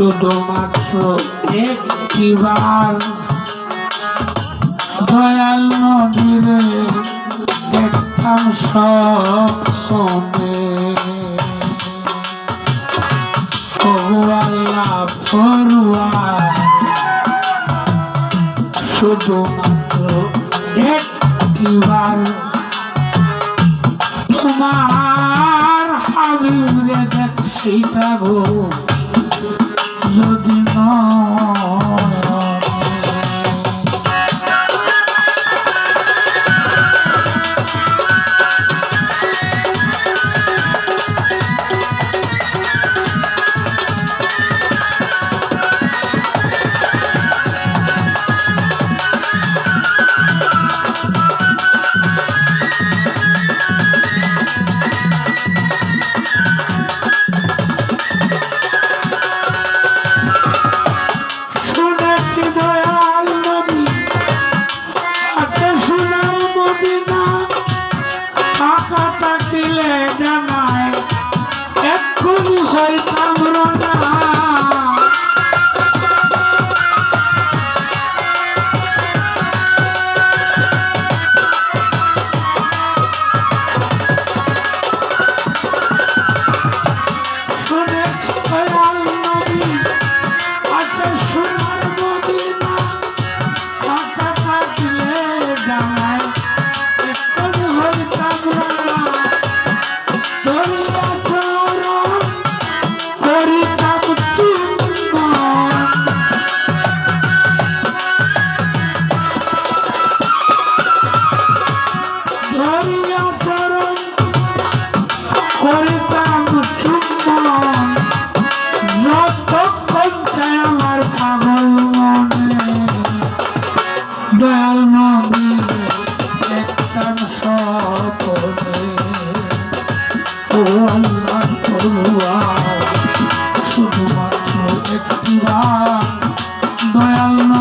শুধুমাত্র একটিবার। দয়াল নদীরে দেখতাম সপনে কবুয়াল্লা পড়ুয়া শুধুমাত্র একটিবার। তোমার হাবিবরে দেখ সীতা গো Ah.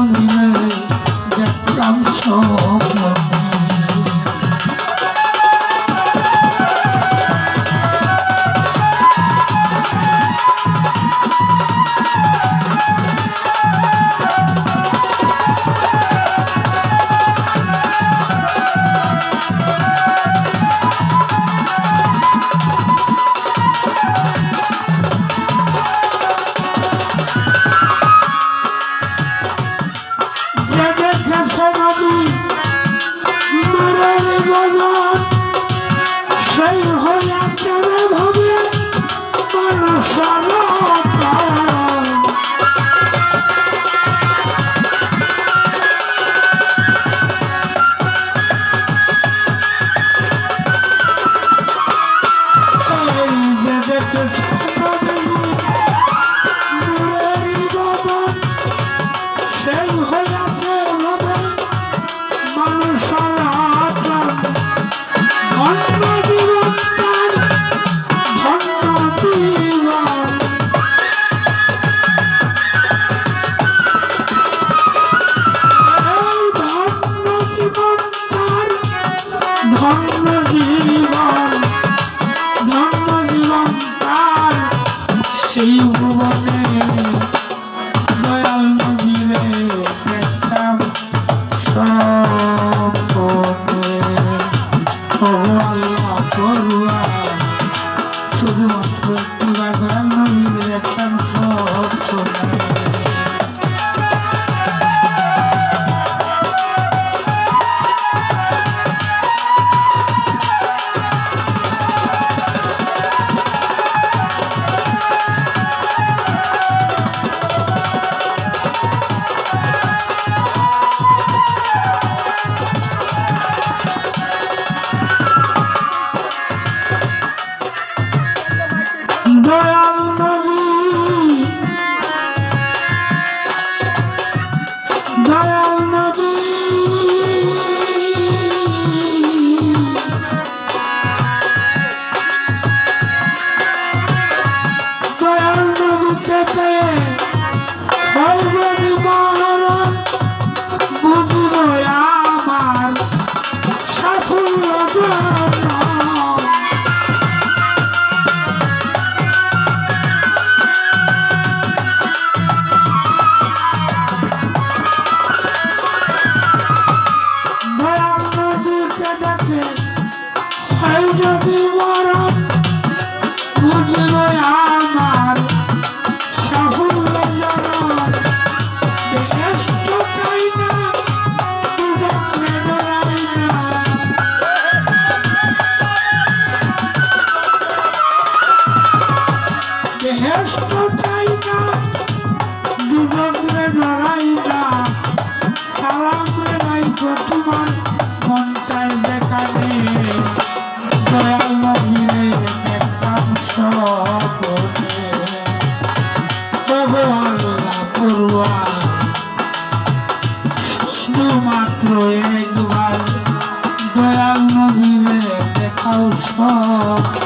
জন্মে যে প্রাণ শুধুমাত্র একটা সব আছে যদি মরণ বুঝবে আমার সাফল্য জনক বিশেষ তো চাই না বিশেষ তো চাই না দুজন লড়াই না সালাম রে নাই তোমার মন চাই শুধুমাত্র একবার দয়াল নবীরে দেখাও সপনে